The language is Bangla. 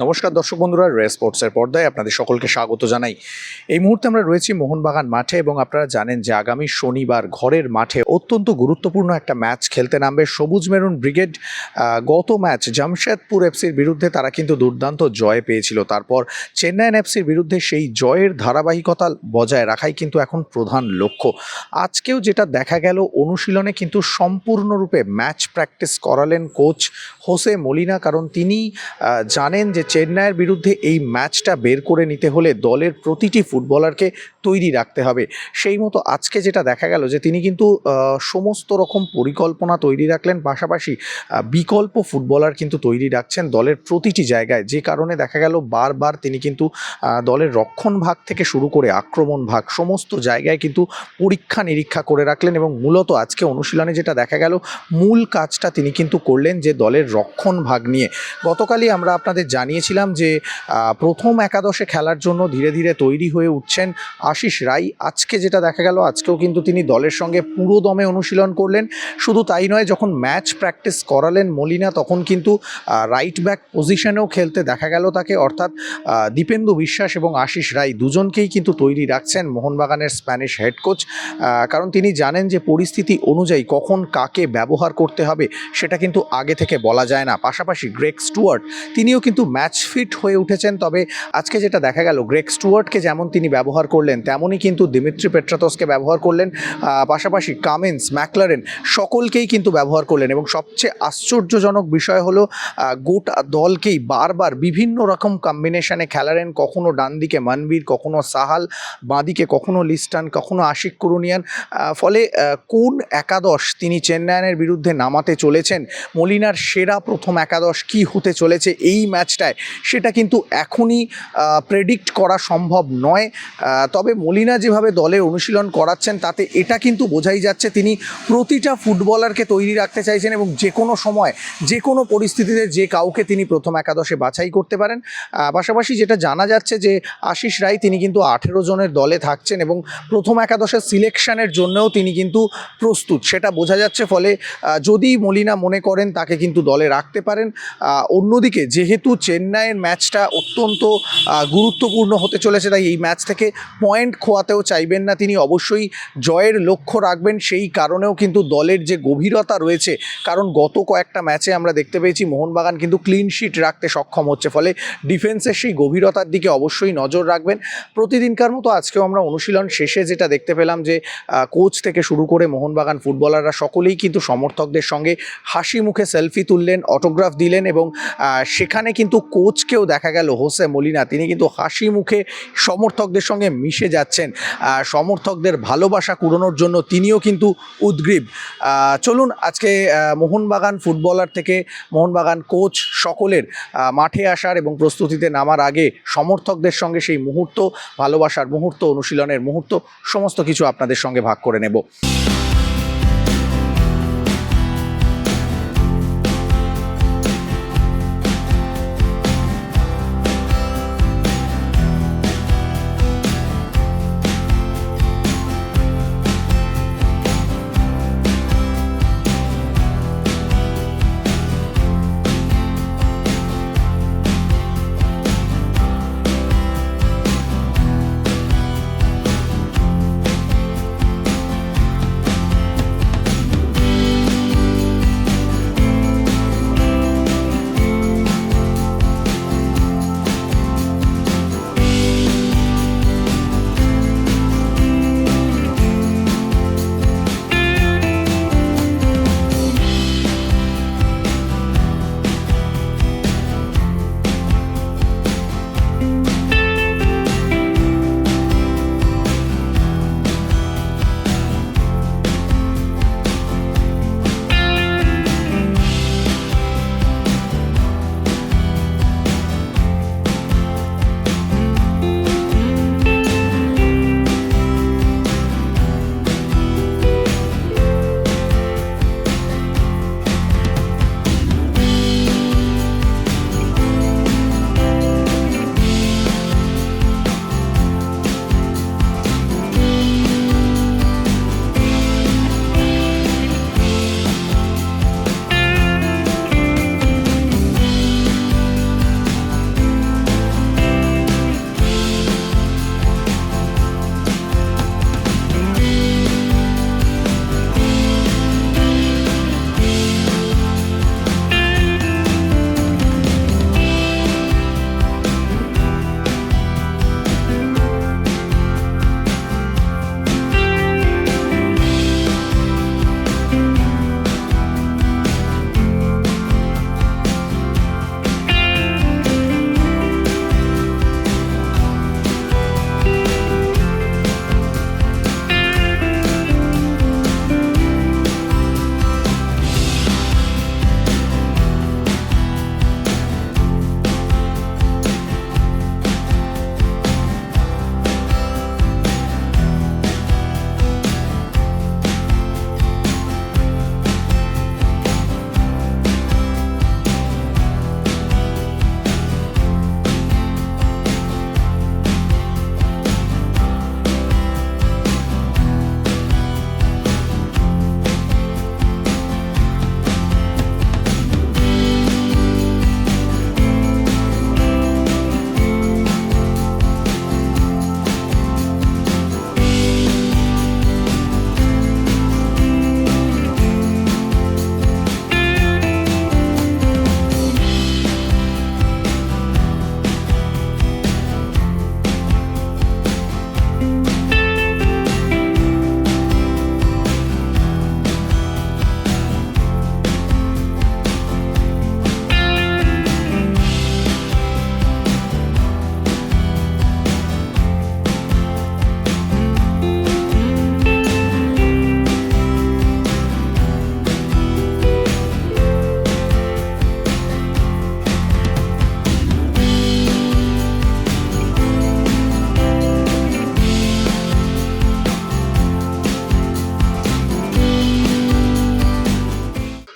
নমস্কার দর্শক বন্ধুরা, রে স্পোর্টসের পর্দায় আপনাদের সকলকে স্বাগত জানাই। এই মুহূর্তে আমরা রয়েছি মোহনবাগান মাঠে এবং আপনারা জানেন যে আগামী শনিবার ঘরের মাঠে অত্যন্ত গুরুত্বপূর্ণ একটা ম্যাচ খেলতে নামবে সবুজ মেরুন ব্রিগেড। গত ম্যাচ জামশেদপুর এফসির বিরুদ্ধে তারা কিন্তু দুর্দান্ত জয় পেয়েছিল। তারপর চেন্নাইন এফসির বিরুদ্ধে সেই জয়ের ধারাবাহিকতা বজায় রাখাই কিন্তু এখন প্রধান লক্ষ্য। আজকেও যেটা দেখা গেল, অনুশীলনে কিন্তু সম্পূর্ণরূপে ম্যাচ প্র্যাকটিস করালেন কোচ হোসে মলিনা। কারণ তিনি জানেন যে চেন্নাইয়ের বিরুদ্ধে এই ম্যাচটা বের করে নিতে হলে দলের প্রতিটি ফুটবলারকে তৈরি রাখতে হবে। সেই মতো আজকে যেটা দেখা গেল যে তিনি কিন্তু সমস্ত রকম পরিকল্পনা তৈরি রাখলেন, পাশাপাশি বিকল্প ফুটবলার কিন্তু তৈরি রাখছেন দলের প্রতিটি জায়গায়। যে কারণে দেখা গেল বারবার তিনি কিন্তু দলের রক্ষণ ভাগ থেকে শুরু করে আক্রমণ ভাগ সমস্ত জায়গায় কিন্তু পরীক্ষা নিরীক্ষা করে রাখলেন এবং মূলত আজকে অনুশীলনে যেটা দেখা গেল, মূল কাজটা তিনি কিন্তু করলেন যে দলের রক্ষণ ভাগ নিয়ে। গতকালই আমরা আপনাদের জানিয়েছিলাম যে প্রথম একাদশে খেলার জন্য ধীরে ধীরে তৈরি হয়ে উঠছেন আশিস রাই। আজকে যেটা দেখা গেল, আজকেও কিন্তু তিনি দলের সঙ্গে পুরো দমে অনুশীলন করলেন। শুধু তাই নয়, যখন ম্যাচ প্র্যাকটিস করালেন মলিনা, তখন কিন্তু রাইট ব্যাক পজিশনেও খেলতে দেখা গেল তাকে। অর্থাৎ দীপেন্দু বিশ্বাস এবং আশিস রাই দুজনকেই কিন্তু তৈরি রাখছেন মোহনবাগানের স্প্যানিশ হেড কোচ কারণ তিনি জানেন যে, পরিস্থিতি অনুযায়ী কখন কাকে ব্যবহার করতে হবে, সেটা কিন্তু আগে থেকে বলা যায় না। পাশাপাশি গ্রেক স্টুয়ার্ট, তিনিও কিন্তু ম্যাচ ফিট হয়ে উঠেছেন। তবে আজকে যেটা দেখা গেল গ্রেক স্টুয়ার্টকে যেমন তিনি ব্যবহার করলেন, তেমনই কিন্তু দিমিত্রি পেট্রাতসকে ব্যবহার করলেন পাশাপাশি কামেন্স, ম্যাকলারেন সকলকেই কিন্তু ব্যবহার করলেন এবং সবচেয়ে আশ্চর্যজনক বিষয় হলো গোটা দলকেই বারবার বিভিন্ন রকম কম্বিনেশনে খেলারেন, কখনো ডান দিকে মানবীর, কখনো সাহাল, বাঁদিকে কখনো লিস্টান, কখনো আশিক কুরুনিয়ান ফলে কোন একাদশ তিনি চেন্নাইয়ের বিরুদ্ধে নামাতে চলেছেন, মলিনার সেরা প্রথম একাদশ কি হতে চলেছে, এই ম্যাচটায় সেটা কিন্তু এখনই প্রেডিক্ট করা সম্ভব নয়। তবে মলিনা যেভাবে দলে অনুশীলন করাচ্ছেন, তাতে এটা কিন্তু বোঝাই যাচ্ছে, তিনি প্রতিটা ফুটবলারকে তৈরি রাখতে চাইছেন এবং যে কোনো সময়, যে কোনো পরিস্থিতিতে যে কাউকে তিনি প্রথম একাদশে বাছাই করতে পারেন। পাশাপাশি যেটা জানা যাচ্ছে যে, আশিস রায় তিনি কিন্তু আঠেরো জনের দলে থাকছেন এবং প্রথম একাদশের সিলেকশনের জন্যও তিনি কিন্তু প্রস্তুত। সেটা বোঝা যাচ্ছে ফলে যদি মলিনা মনে করেন, তাকে কিন্তু দলে রাখতে পারেন। অন্যদিকে যেহেতু চেন্নাইয়ের ম্যাচটা অত্যন্ত গুরুত্বপূর্ণ হতে চলেছে। তাই এই ম্যাচ থেকে পয়েন্ট খোয়াতেও চাইবেন না তিনি। অবশ্যই জয়ের লক্ষ্য রাখবেন, সেই কারণেও কিন্তু দলের যে গভীরতা রয়েছে। কারণ গত কয়েকটা ম্যাচে আমরা দেখতে পেয়েছি মোহনবাগান কিন্তু ক্লিন শিট রাখতে সক্ষম হচ্ছে। ফলে ডিফেন্সের সেই গভীরতার দিকে অবশ্যই নজর রাখবেন। প্রতিদিনকার মতো আজকেও আমরা অনুশীলন শেষে যেটা দেখতে পেলাম যে কোচ থেকে শুরু করে মোহনবাগান ফুটবলাররা সকলেই কিন্তু সমর্থকদের সঙ্গে হাসি মুখে সেলফি তুললেন অটোগ্রাফ দিলেন এবং সেখানে কিন্তু কোচকেও দেখা গেল হোসে মলিনা। তিনি কিন্তু হাসি মুখে সমর্থকদের সঙ্গে মিশে যাচ্ছেন। সমর্থকদের ভালোবাসা কুড়োনোর জন্য তিনিও কিন্তু উদ্গ্রীব। চলুন আজকে মোহনবাগান ফুটবলার থেকে মোহনবাগান কোচ সকলের মাঠে আসার এবং প্রস্তুতিতে নামার আগে সমর্থকদের সঙ্গে সেই মুহূর্ত, ভালোবাসার মুহূর্ত, অনুশীলনের মুহূর্ত, সমস্ত কিছু আপনাদের সঙ্গে ভাগ করে নেব।